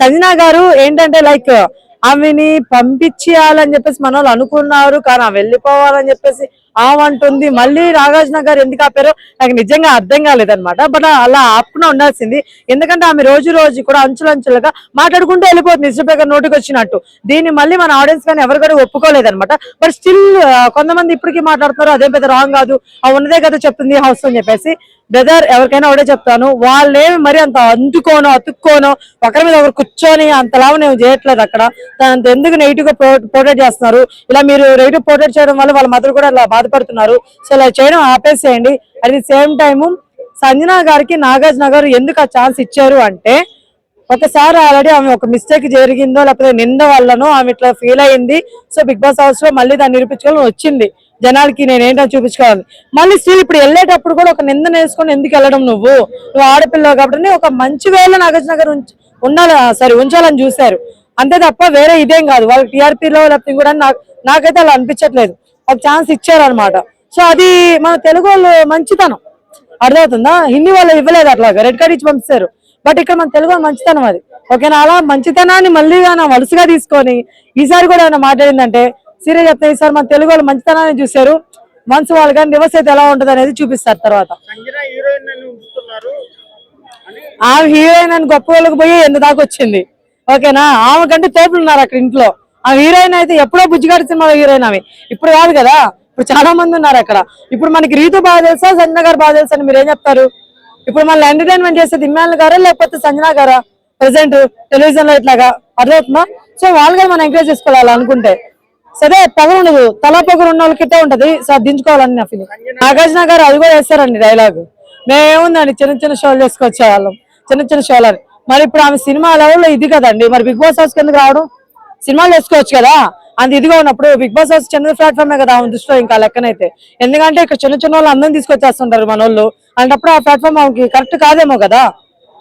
సంజనా గారు ఏంటంటే లైక్ ఆమెని పంపించేయాలని చెప్పేసి మన వాళ్ళు అనుకున్నారు కానీ ఆమె వెళ్ళిపోవాలని చెప్పేసి ఆమంటుంది మళ్ళీ నాగార్జున గారు ఎందుకు ఆపారో నాకు నిజంగా అర్థం కాలేదనమాట బట్ అలా ఆపుకున్నా ఉండాల్సింది. ఎందుకంటే ఆమె రోజు రోజు కూడా అంచులంచులుగా మాట్లాడుకుంటూ వెళ్ళిపోతుంది. ఇష్టపేక నోటికి వచ్చినట్టు దీన్ని మళ్ళీ మన ఆడియన్స్ కానీ ఎవరు కూడా ఒప్పుకోలేదన్నమాట. బట్ స్టిల్ కొంతమంది ఇప్పటికీ మాట్లాడుతున్నారు. అదే పెద్ద రాంగ్ కాదు. ఆ ఉన్నదే కదా చెప్తుంది హౌస్ అని చెప్పేసి. బ్రదర్ ఎవరికైనా ఒకటే చెప్తాను. వాళ్ళేమి మరి అంత అందుకోనో అతుక్కోనో ఒకరి మీద ఒకరు కూర్చొని అంతలాగా నేను చేయట్లేదు అక్కడ. దాంతో ఎందుకు నెగిటివ్గా పోర్ట్రేట్ చేస్తున్నారు? ఇలా మీరు నెగిటివ్ పోర్ట్రేట్ చేయడం వల్ల వాళ్ళ మదర్ కూడా ఇలా బాధపడుతున్నారు. సో ఇలా చేయడం ఆపేసేయండి. At the same time Sanjana గారికి నాగార్జున గారు ఎందుకు ఆ ఛాన్స్ ఇచ్చారు అంటే ఒకసారి ఆల్రెడీ ఆమె ఒక మిస్టేక్ జరిగిందో లేకపోతే నింద వల్లనో ఆమె ఇట్లా ఫీల్ అయింది సో బిగ్ బాస్ హౌస్లో మళ్ళీ దాన్ని నిరూపించుకోవాలని వచ్చింది. జనాలకి నేను ఏంటో చూపించుకోవాలి. మళ్ళీ స్టిల్ ఇప్పుడు వెళ్ళేటప్పుడు కూడా ఒక నింద నేసుకొని ఎందుకు వెళ్ళడం నువ్వు? నువ్వు ఆడపిల్ల కాబట్టి ఒక మంచి వేళ నాగార్జున గారు ఉండాలి సరే ఉంచాలని చూశారు. అంతే తప్ప వేరే ఇదేం కాదు. వాళ్ళ టీఆర్పీలో లేకపోతే కూడా నాకు నాకైతే అలా అనిపించట్లేదు. ఒక ఛాన్స్ ఇచ్చారు అనమాట సో అది మన తెలుగు వాళ్ళు మంచితనం. అర్థమవుతుందా? హిందీ వాళ్ళు ఇవ్వలేదు అట్లాగా. రెడ్ కార్డ్ ఇచ్చి పంపిస్తారు. బట్ ఇక్కడ మన తెలుగు వాళ్ళు మంచితనం అది. ఓకేనా? అలా మంచితనాన్ని మళ్ళీ నా వరుసగా తీసుకొని ఈసారి కూడా ఏమైనా మాట్లాడిందంటే సీరియస్ చెప్తే ఈసారి మన తెలుగు వాళ్ళు మంచితనాన్ని చూశారు. మనసు వాళ్ళు కానీ రివర్స్ అయితే ఎలా ఉంటుంది అనేది చూపిస్తారు తర్వాత. సంజన హీరోయిన్ అని గొప్ప వాళ్ళకి పోయి ఎంత దాకా వచ్చింది ఓకేనా? ఆమె కంటే తోపులు ఉన్నారు అక్కడ ఇంట్లో. ఆ హీరోయిన్ అయితే ఎప్పుడో బుజ్జిగాడి సినిమాలో హీరోయిన్ అవి ఇప్పుడు కాదు కదా. ఇప్పుడు చాలా మంది ఉన్నారు అక్కడ. ఇప్పుడు మనకి రీతు బాగా తెలుసా సంజన గారు బాగా తెలుసా అని మీరు ఏం చెప్తారు? ఇప్పుడు మళ్ళీ ఎంటర్టైన్మెంట్ చేసేది ఇమ్మాన్ గారా లేకపోతే సంజన గారా? ప్రెసెంట్ టెలివిజన్లో ఇట్లాగా అర్థమవుతుందా? సో వాళ్ళు మనం ఎంకరేజ్ చేసుకోవాలి అనుకుంటే. సరే పొగ ఉండదు. తల పొగరు ఉన్న వాళ్ళకిట్టే ఉంటది. సో దించుకోవాలని నా ఫీలింగ్ నాగార్జున గారు అది కూడా వేస్తారండి డైలాగ్ మేమేముందండి చిన్న చిన్న షోలు చేసుకొచ్చే వాళ్ళం చిన్న చిన్న షోలు అని మరి ఇప్పుడు ఆమె సినిమా లెవెల్లో ఇది కదండి. మరి బిగ్ బాస్ హౌస్ కిందకి రావడం? సినిమాలు వేసుకోవచ్చు కదా? అంత ఇదిగా ఉన్నప్పుడు బిగ్ బాస్ హౌస్ చిన్న ప్లాట్ఫామే కదా ఆమె దృష్టిలో ఇంకా లెక్కనైతే. ఎందుకంటే ఇక్కడ చిన్న చిన్న వాళ్ళు అందరం తీసుకొచ్చేస్తుంటారు మన వాళ్ళు అలాంటప్పుడు ఆ ప్లాట్ఫామ్ ఆమెకి కరెక్ట్ కాదేమో కదా?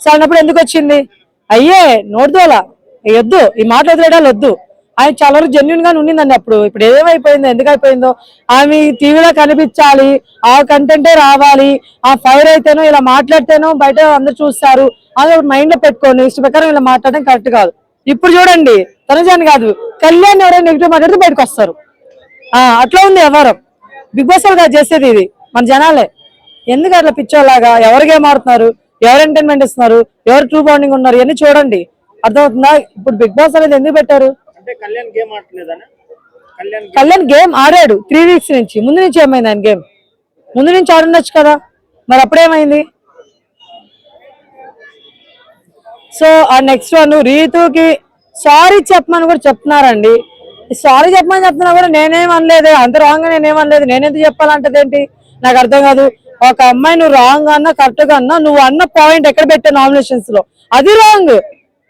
సో అన్నప్పుడు ఎందుకు వచ్చింది? అయ్యే నోటిదోలా. వద్దు ఈ మాటలు వదిలేడాలు వద్దు. ఆయన చాలా వరకు జెన్యున్ గానే ఉండిందండి అప్పుడు. ఇప్పుడు ఏమైపోయిందో ఎందుకు అయిపోయిందో ఆమె టీవీలో కనిపించాలి ఆ కంటెంటే రావాలి ఆ ఫైర్ అయితేనో ఇలా మాట్లాడితేనో బయట అందరు చూస్తారు. అది మైండ్లో పెట్టుకోండి. ఇష్ట ప్రకారం ఇలా మాట్లాడడం కరెక్ట్ కాదు. ఇప్పుడు చూడండి తనజాని కాదు కళ్యాణ్ ఎవరైనా నెగిటివ్ మాట్లాడితే బయటకు వస్తారు. ఆ అట్లా ఉంది ఎవరు బిగ్ బాస్ వాళ్ళు చేసేది ఇది మన జనాలే. ఎందుకు అట్లా పిచ్చోలాగా ఎవరు గేమ్ ఆడుతున్నారు? ఎవరు ఎంటర్టైన్మెంట్ ఇస్తున్నారు? ఎవరు ట్రూ బాండింగ్ ఉన్నారు? ఇవన్నీ చూడండి. అర్థమవుతుందా? ఇప్పుడు బిగ్ బాస్ అనేది ఎందుకు పెట్టారు? కళ్యాణ్ గేమ్ ఆడాడు త్రీ వీక్స్ నుంచి. ముందు నుంచి ఏమైంది ఆయన గేమ్ ముందు నుంచి ఆడుండొచ్చు కదా? మరి అప్పుడేమైంది? సో ఆ నెక్స్ట్ వన్ రీతుకి సారీ చెప్పమని కూడా చెప్తున్నారండి. సారీ చెప్పమని చెప్తున్నా కూడా నేనేం అనలేదు. అంత రాంగ్ నేనేం అనలేదు. నేనెందుకు చెప్పాలంటది ఏంటి? నాకు అర్థం కాదు. ఒక అమ్మాయి నువ్వు రాంగ్ అన్నా కరెక్ట్గా అన్నా నువ్వు అన్న పాయింట్ ఎక్కడ పెట్టావు నామినేషన్స్లో? అది రాంగ్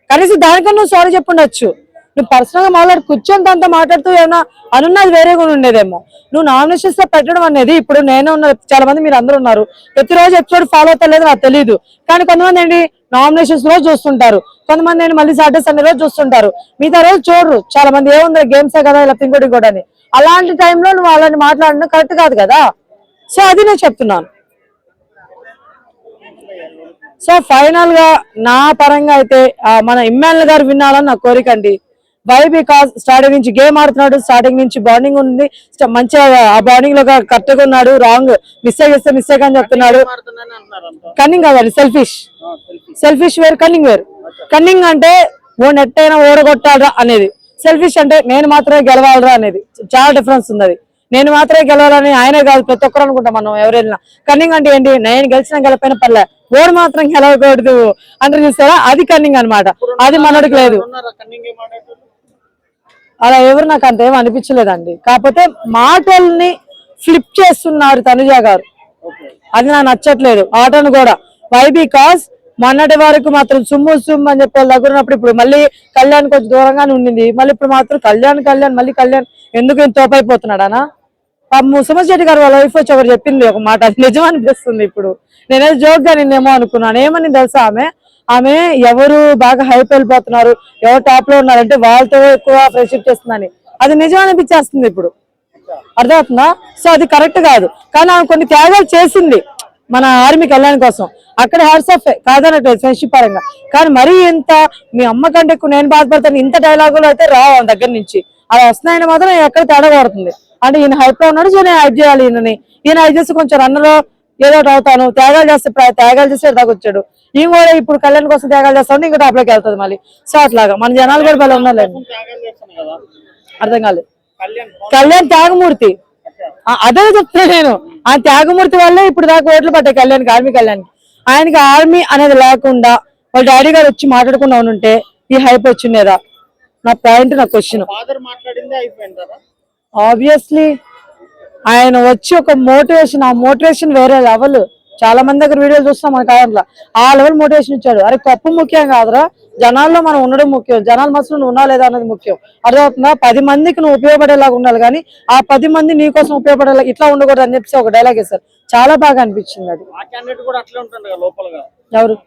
కనీసం దానికన్నా నువ్వు సారీ చెప్పుండొచ్చు. నువ్వు పర్సనల్గా మాట్లాడు కూర్చొని దాంతో మాట్లాడుతూ ఏమన్నా అనున్నది వేరే కూడా ఉండేదేమో. నువ్వు నామినేషన్స్లో పెట్టడం అనేది ఇప్పుడు నేనే ఉన్న చాలా మంది మీరు అందరూ ఉన్నారు. ప్రతిరోజు ఎపిసోడ్ ఫాలో అవుతలేదు నాకు తెలియదు కానీ కొంతమంది ఏంటి? నామినేషన్స్ రోజు చూస్తుంటారు. కొంతమంది నేను మళ్ళీ సాటర్డే సండే రోజు చూస్తుంటారు. మిగతా రోజు చూడరు. చాలా మంది ఏముంది గేమ్సే కదా ఇలా ఇంకోటి కూడా అని. అలాంటి టైంలో నువ్వు అలాంటి మాట్లాడడం కరెక్ట్ కాదు కదా? సో అది నేను చెప్తున్నాను. సో ఫైనల్గా నా పరంగా అయితే మన ఇమ్మాన్యుల్ గారు వినాలని నా కోరిక అండి. వై బికాస్ స్టార్టింగ్ నుంచి గేమ్ ఆడుతున్నాడు స్టార్టింగ్ నుంచి బాండింగ్ ఉంది. మంచిగా ఆ బాండింగ్లో కరెక్ట్గా ఉన్నాడు రాంగ్ మిస్టేక్ చేస్తే మిస్టేక్ అని చెప్తున్నాడు. కన్నింగ్ కాదండి సెల్ఫిష్. సెల్ఫిష్. వేరు కన్నింగ్ వేరు. కన్నింగ్ అంటే ఓ నెట్ అయినా ఓడగొట్టాలరా అనేది. సెల్ఫిష్ అంటే నేను మాత్రమే గెలవాలరా అనేది. చాలా డిఫరెన్స్ ఉంది అది నేను మాత్రమే గెలవాలని ఆయనే కాదు ప్రతి ఒక్కరు అనుకుంటాం మనం ఎవరైనా. కన్నింగ్ అంటే ఏంటి? నేను గెలిచిన గెలపైన పర్లే. ఓడు మాత్రం గెలవకూడదు. అంటే చూస్తారా? అది కన్నింగ్ అన్నమాట. అది మనోడికి లేదు ఉన్నారా కన్నింగ్ గేమ్ ఆడేటోళ్ళు అలా ఎవరు నాకు అంత ఏం అనిపించలేదండి. కాకపోతే మాటల్ని ఫ్లిప్ చేస్తున్నారు తనుజ గారు. అది నాకు నచ్చట్లేదు. ఆటను కూడా. వై బికాస్ మొన్నటి వరకు మాత్రం సుమ్ము సుమ్ము అని చెప్పి దగ్గర ఉన్నప్పుడు ఇప్పుడు మళ్ళీ కళ్యాణ్ కొంచెం దూరంగానే ఉండింది. మళ్ళీ ఇప్పుడు మాత్రం కళ్యాణ్ కళ్యాణ్ మళ్ళీ కళ్యాణ్ ఎందుకు ఇంత తోపైపోతున్నాడానా పాపం సుమశెట్టి గారు వాళ్ళ వైఫ్ వచ్చి ఒకరు చెప్పింది ఒక మాట. అది నిజం అనిపిస్తుంది ఇప్పుడు. నేనేదో జోక్గా నిన్నేమో అనుకున్నాను. ఏమని తెలుసా ఆమె? ఆమె ఎవరు బాగా హైప్ వెళ్ళిపోతున్నారు ఎవరు టాప్లో ఉన్నారంటే వాళ్ళతో ఎక్కువ ఫ్రెండ్షిప్ చేస్తుందని. అది నిజం అనిపించేస్తుంది ఇప్పుడు. అర్థమవుతుందా? సో అది కరెక్ట్ కాదు. కానీ ఆమె కొన్ని త్యాగాలు చేసింది మన ఆర్మీకి కళ్యాణ్ కోసం. అక్కడ హ్యాట్స్ ఆఫ్ కాదనట్లేదు ఫ్రెండ్షిప్ పరంగా. కానీ మరీ ఇంత మీ అమ్మ కంటే ఎక్కువ నేను బాధపడతాను ఇంత డైలాగులు అయితే రావు దగ్గర నుంచి. అలా వస్తున్నాయని మాత్రం ఎక్కడ తేడా పడుతుంది అంటే ఈయన హైప్లో ఉన్నాడు సో నేను హైప్ చేయాలి ఈయనని. ఈయన హైప్ చేసి కొంచెం రన్నలో ఏదో ఒకటి అవుతాను త్యాగాలు చేస్తే త్యాగాలు చేస్తే దాకా వచ్చాడు ఈయన కూడా ఇప్పుడు కళ్యాణ్ కోసం త్యాగాలు చేస్తా ఉంటే ఇంకా టాప్లోకి వెళ్తుంది మళ్ళీ. సో అట్లాగా మన జనాలు కూడా చేస్తాను కదా అర్థం కాలేదు. కళ్యాణ్ త్యాగమూర్తి. అదే చెప్తున్నా నేను. ఆ త్యాగమూర్తి వల్లే ఇప్పుడు దాకా ఓట్లు పట్టాయి కళ్యాణ్కి ఆర్మీ కళ్యాణ్కి. ఆయనకి ఆర్మీ అనేది లేకుండా వాళ్ళ డాడీ గారు వచ్చి మాట్లాడకుండా ఉంటే ఈ హైప్ వచ్చిండేదా నా పాయింట్ నా క్వశ్చన్. ఆబ్వియస్లీ ఆయన వచ్చి ఒక మోటివేషన్ ఆ మోటివేషన్ వేరే లెవెల్ చాలా మంది దగ్గర వీడియోలు చూస్తాం మన కాలంలో ఆ లెవెల్ మోటివేషన్ ఇచ్చాడు. అరే కప్పు ముఖ్యం కాదురా. జనాల్లో మనం ఉండడం ముఖ్యం. జనాల మనసులో నువ్వు ఉన్నా లేదా అనేది ముఖ్యం. అర్థమవుతుందా? పది మందికి నువ్వు ఉపయోగపడేలాగా ఉండాలి కానీ ఆ పది మంది నీ కోసం ఉపయోగపడేలా ఇట్లా ఉండకూడదు అని చెప్పేసి ఒక డైలాగ్ వేస్తారు చాలా బాగా అనిపించింది అది. ఎవరు?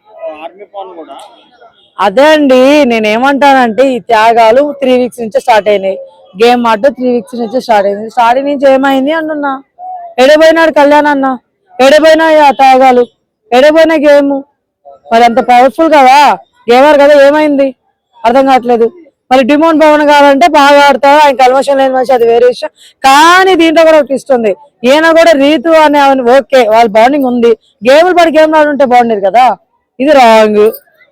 అదే అండి నేనేమంటానంటే ఈ త్యాగాలు త్రీ వీక్స్ నుంచే స్టార్ట్ అయినాయి. గేమ్ ఆట త్రీ వీక్స్ నుంచే స్టార్ట్ అయింది. స్టార్ట్ నుంచి ఏమైంది అంటున్నా ఎడబోయినాడు కళ్యాణ్ అన్న? ఎడబోయినాయి ఆ త్యాగాలు? ఎడపోయిన గేమ్ మరి అంత పవర్ఫుల్ కదా? గేమర్ కదా ఏమైంది? అర్థం కావట్లేదు. మరి డిమోన్ పవన్ కావాలంటే బాగా ఆడతాడు. ఆయన కల్మషం లేని మనిషి అది వేరే విషయం. కానీ దీంట్లో కూడా ఒక ఇస్తుంది ఉంది. ఈయన కూడా రీతు అనే ఓకే వాళ్ళ బాండింగ్ ఉంది. గేములు పడి గేమ్ ఆడుంటే బాగుండేది కదా? ఇది రాంగ్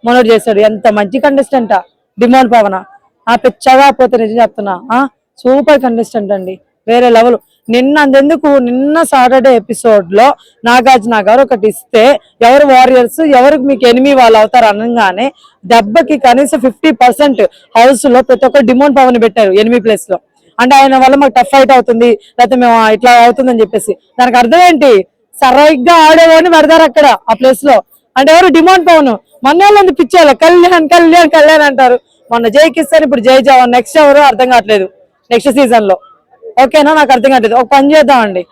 మనోడు చేశాడు. ఎంత మంచి కంటెస్టెంట్ డిమాండ్ పవన ఆ పిచ్చగా పోతే నిజం చెప్తున్నా. ఆ? సూపర్ కంటెస్టెంట్ అండి. వేరే లెవెల్. నిన్న అంతెందుకు నిన్న సాటర్డే ఎపిసోడ్లో నాగార్జున గారు ఒకటి ఇస్తే ఎవరు వారియర్స్ ఎవరు మీకు ఎనిమి వాళ్ళు అవుతారు అనగానే దెబ్బకి కనీసం ఫిఫ్టీ పర్సెంట్ హౌస్లో ప్రతి ఒక్కరు డిమాండ్ పవన్ పెట్టారు ఎనిమి ప్లేస్లో. అంటే ఆయన వల్ల మాకు టఫ్ ఫైట్ అవుతుంది. లేకపోతే మేము ఇట్లా అవుతుందని చెప్పేసి. దానికి అర్థం ఏంటి? సరైగ్గా ఆడేవాడిని పెడతారు అక్కడ ఆ ప్లేస్లో. అంటే ఎవరు డిమాండ్ పవన్ మన వాళ్ళంతా పిచ్చారు కళ్యాణ్ కళ్యాణ్ కళ్యాణ్ అంటారు. మొన్న జై కిస్తాన్ ఇప్పుడు జై జవాన్. నెక్స్ట్ ఎవరు అర్థం కావట్లేదు. నెక్స్ట్ సీజన్లో. ఓకేనా నాకు అర్థం కావట్లేదు. ఒక పని చేద్దామండి.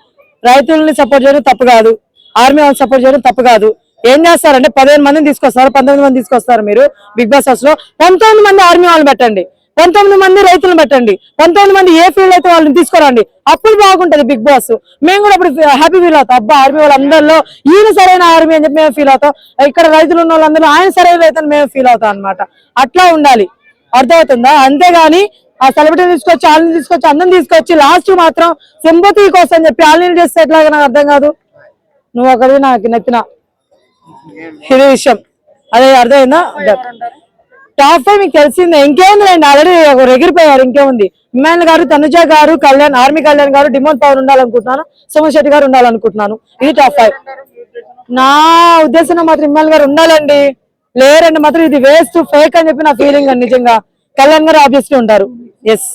రైతుల్ని సపోర్ట్ చేయడం తప్పు కాదు. ఆర్మీ వాళ్ళని సపోర్ట్ చేయడం తప్పు కాదు. ఏం చేస్తారంటే పదిహేను మందిని తీసుకొస్తారు పంతొమ్మిది మంది తీసుకొస్తారు మీరు. బిగ్ బాస్ హౌస్లో. పంతొమ్మిది మంది ఆర్మీ వాళ్ళని పెట్టండి. పంతొమ్మిది మంది రైతులు పెట్టండి. పంతొమ్మిది మంది ఏ ఫీల్డ్ అయితే వాళ్ళని తీసుకురండి. అప్పుడు బాగుంటది బిగ్ బాస్. మేము కూడా అప్పుడు హ్యాపీ ఫీల్ అవుతాం. అబ్బా ఆర్మీ వాళ్ళందరిలో ఈయన సరైన ఆర్మీ అని చెప్పి మేము ఫీల్ అవుతాం. ఇక్కడ రైతులు ఉన్న వాళ్ళందరూ ఆయన సరైన రైతు మేము ఫీల్ అవుతాం అన్నమాట. అట్లా ఉండాలి. అర్థమవుతుందా? అంతేగాని ఆ సెలబ్రిటీ తీసుకొచ్చి వాళ్ళని తీసుకొచ్చి అందరం తీసుకొచ్చి లాస్ట్ మాత్రం సింపతి కోసం చెప్పి వాళ్ళని చేస్తే ఎట్లాగా నాకు అర్థం కాదు? నువ్వు ఒకటి నాకు నెత్తిన ఇది విషయం. అదే అర్థమైందా? టాప్ ఫైవ్ మీకు తెలిసిందే. ఇంకేం లేండి? ఆల్రెడీ ఎగిరిపోయారు ఇంకేముంది? ఇమ్మాన్ గారు తనుజ గారు కళ్యాణ్ ఆర్మీ కళ్యాణ్ గారు డిమోన్ పవర్ ఉండాలనుకుంటున్నాను సోమన్ శెట్టి గారు ఉండాలనుకుంటున్నాను. ఇది టాప్ ఫైవ్ నా ఉద్దేశంలో మాత్రం ఇమ్మాన్ గారు ఉండాలండి. లేరండి మాత్రం ఇది వేస్ట్ ఫేక్ అని చెప్పి నా ఫీలింగ్ అండి నిజంగా. కళ్యాణ్ గారు ఆబ్వియస్లీ ఉంటారు. ఎస్